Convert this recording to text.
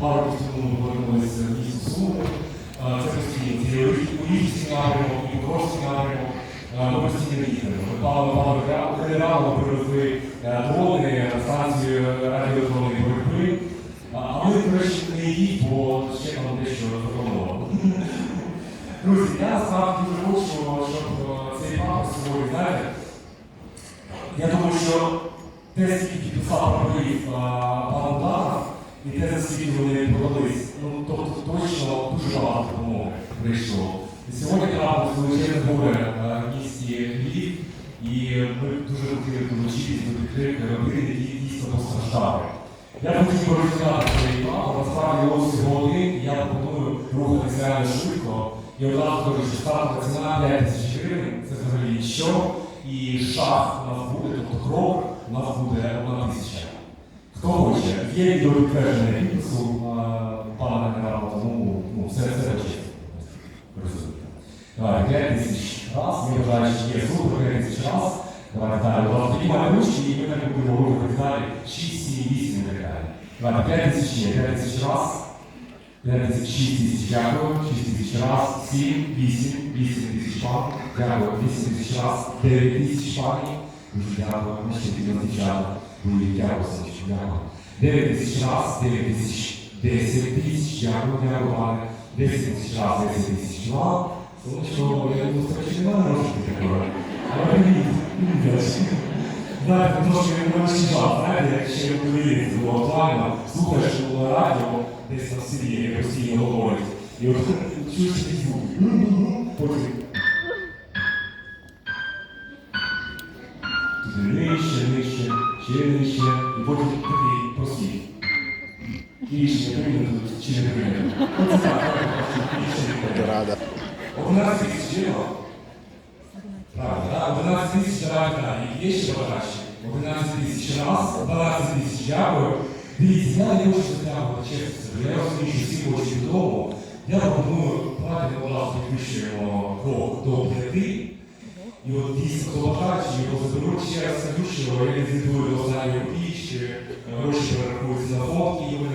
пару тому ми повернулися в місто Суми. Це постійно, це і Олівський напрямок, і Покровський напрямок. Ми постійно пали пали привезли дрони, станцію радіоелектронної боротьби. А ми, речі, не їдь, бо ще нам дещо запропонувало. Друзі, я насправді дуже хочу, щоб е, цей папа сьогодні, знаєте, я думаю, що те, скільки писав і те, за скільки вони продались, ну, тобто точно дуже багато допомоги прийшло. Сьогодні трапилось величезне горе е, в місті Львів, і ми дуже хотіли долучитися до підтримки родин, які дійсно постраждали. Я хотів би цей план, насправді його всього один, і я пропоную рухатися реально швидко. І одразу кажу, що стартова ціна 5 тисяч гривень, це взагалі нічого. І шаг у нас буде, тобто крок у нас буде хоче, є відео підтвердження підпису е, пана генерала, тому ну, все це чесно. Розумієте. Давай, 5 тисяч раз, ми вважаємо, що є супер 5 тисяч раз. Давайте далі. У вас піднімаємо ручки і ми так будемо рухати далі. 6, 7, 8 і так далі. Давайте 5 тисяч є, 5 тисяч раз. 5 тисяч, 6 тисяч, дякую, 6 тисяч раз, 7, 8, 8 тисяч пан, дякую, 8 тисяч раз, 9 тисяч пані, дуже дякую, ми ще підемо дівчата, ви дякую, Сонечко, дякую. 9 тисяч раз, 9 тисяч, 10 тисяч, дякую, дякую, пане, 10 тисяч раз, 10 тисяч два, Сонечко, я думаю, що ще немає грошей такого. Але привіт, привіт. Знаєте, трошки не час, знаєте, як ще в телевізорі було актуально, слухаєш на радіо, десь на селі, як постійно говорить, і от чуєш такий звук. Потім нижче, нижче, ще нижче, і потім такий. Рішення прийнято чи не прийнято. Оце так, прийнято. Рада. 11 тисяч євро. Правда, 11 тисяч давайте далі. Є ще бажащі? 11 тисяч раз, 12 тисяч дякую. Дивіться, я не хочу затягувати чесно. Я розумію, що всі хочуть додому. Я пропоную платі одразу підвищуємо крок до 5. І от дійсно, хто його заберуть ще раз що я не звітую до останньої рік, гроші перерахуються на фонд, і вони